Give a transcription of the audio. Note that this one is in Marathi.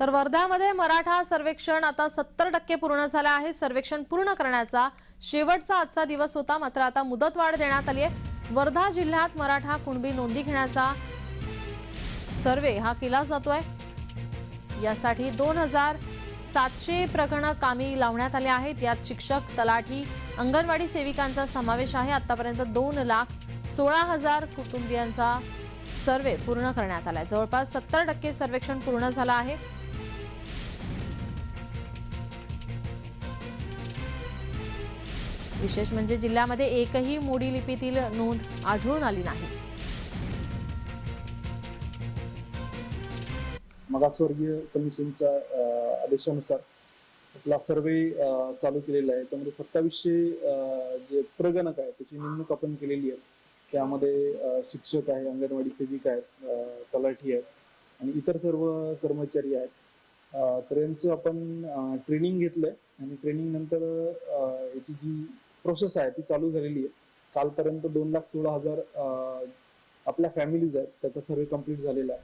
तर वर्ध्यामध्ये मराठा सर्वेक्षण आता सत्तर टक्के पूर्ण झालं आहे. सर्वेक्षण पूर्ण करण्याचा शेवटचा आजचा दिवस होता. मात्र आता मुदतवाढ देण्यात आली आहे. वर्धा जिल्ह्यात मराठा कुणबी नोंदी घेण्याचा सर्वे हा केला जातोय. यासाठी दोन हजार सातशे प्रकरणं कामी लावण्यात आले आहेत. यात शिक्षक तलाठी अंगणवाडी सेविकांचा समावेश आहे. आतापर्यंत दोन लाख सोळा हजार कुटुंबियांचा सर्वे पूर्ण करण्यात आला आहे जवळपास सत्तर टक्के सर्वेक्षण पूर्ण झालं आहे. विशेष म्हणजे जिल्ह्यामध्ये एकही मोडी लिपीतील नोंद आढळून आली नाही. मागासवर्गीय कमिशनच्या आदेशानुसार आपला सर्वे चालू केलेला आहे. त्यामध्ये सत्तावीसशे जे प्रगणक आहे त्याची नेमणूक आपण केलेली आहे. त्यामध्ये शिक्षक आहे अंगणवाडी सेविका आहेत तलाठी आहेत आणि इतर सर्व कर्मचारी आहेत. तर यांचं आपण ट्रेनिंग घेतलंय आणि ट्रेनिंग नंतर याची जी प्रोसेस आहे ती चालू झालेली आहे. कालपर्यंत दोन लाख सोळा हजार अ, आपल्या फॅमिलीज आहेत. त्याचा सर्वे कंप्लीट झालेला आहे.